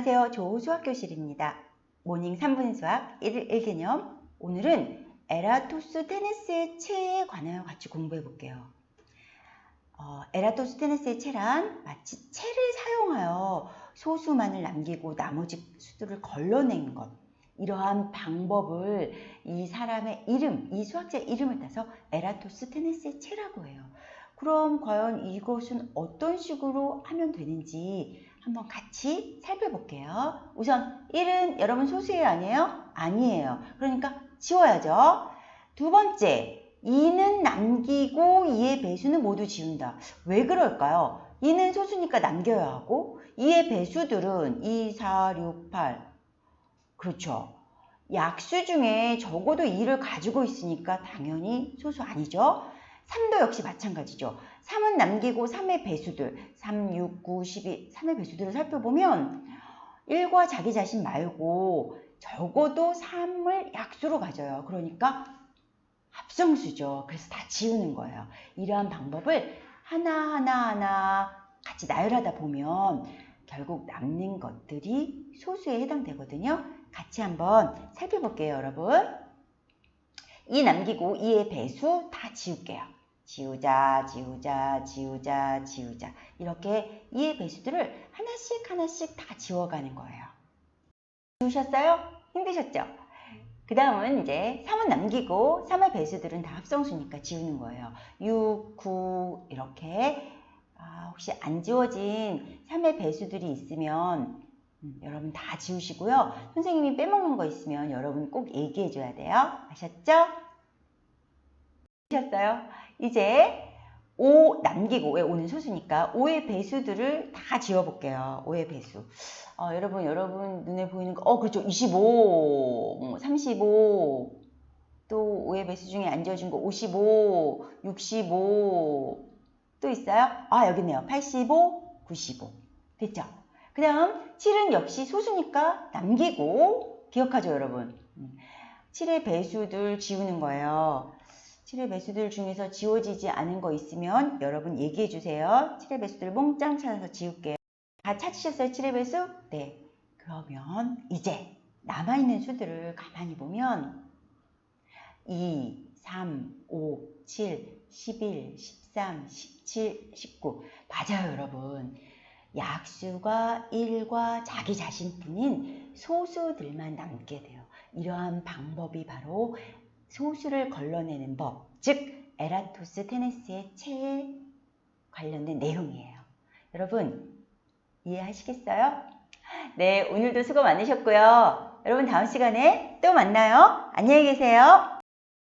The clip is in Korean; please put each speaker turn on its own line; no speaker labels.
안녕하세요. 조수학 교실입니다. 모닝 3분 수학 1일 1개념. 오늘은 에라토스테네스의 체에 관하여 같이 공부해 볼게요. 어, 에라토스테네스의 체란 마치 체를 사용하여 소수만을 남기고 나머지 수들을 걸러낸 것. 이러한 방법을 이 사람의 이름, 이 수학자의 이름을 따서 에라토스테네스의 체라고 해요. 그럼 과연 이것은 어떤 식으로 하면 되는지 한번 같이 살펴볼게요. 우선 1은 여러분 소수예요 아니에요? 아니에요. 그러니까 지워야죠. 두 번째 2는 남기고 2의 배수는 모두 지운다. 왜 그럴까요? 2는 소수니까 남겨야 하고 2의 배수들은 2, 4, 6, 8 그렇죠. 약수 중에 적어도 2를 가지고 있으니까 당연히 소수 아니죠. 3도 역시 마찬가지죠. 3은 남기고 3의 배수들, 3, 6, 9, 12, 3의 배수들을 살펴보면 1과 자기 자신 말고 적어도 3을 약수로 가져요. 그러니까 합성수죠. 그래서 다 지우는 거예요. 이러한 방법을 하나하나 하나 같이 나열하다 보면 결국 남는 것들이 소수에 해당되거든요. 같이 한번 살펴볼게요, 여러분. 2 남기고 2의 배수 다 지울게요. 지우자, 지우자, 지우자, 지우자. 이렇게 2의 배수들을 하나씩 하나씩 다 지워가는 거예요. 지우셨어요? 힘드셨죠? 그 다음은 이제 3은 남기고 3의 배수들은 다 합성수니까 지우는 거예요. 6, 9 이렇게 아, 혹시 안 지워진 3의 배수들이 있으면 음, 여러분 다 지우시고요. 선생님이 빼먹는 거 있으면 여러분 꼭 얘기해 줘야 돼요. 아셨죠? 아셨어요? 이제 5 남기고 왜 5는 소수니까 5의 배수들을 다 지워 볼게요. 5의 배수. 어, 여러분 여러분 눈에 보이는 거, 어 그렇죠. 25, 35, 음, 또 5의 배수 중에 안 지워진 거 55, 65, 또 있어요? 아 여기 있네요. 85, 95. 됐죠? 그 다음 7은 역시 소수니까 남기고 기억하죠 여러분? 7의 배수들 지우는 거예요. 7의 배수들 중에서 지워지지 않은 거 있으면 여러분 얘기해 주세요. 7의 배수들 몽짱 찾아서 지울게요. 다 찾으셨어요? 7의 배수? 네. 그러면 이제 남아있는 수들을 가만히 보면 2, 3, 5, 7, 11, 13, 17, 19 맞아요 여러분. 약수가 1과 자기 자신뿐인 소수들만 남게 돼요. 이러한 방법이 바로 소수를 걸러내는 법, 즉 에라토스 테네스의 체에 관련된 내용이에요. 여러분 이해하시겠어요? 네, 오늘도 수고 많으셨고요. 여러분 다음 시간에 또 만나요. 안녕히 계세요.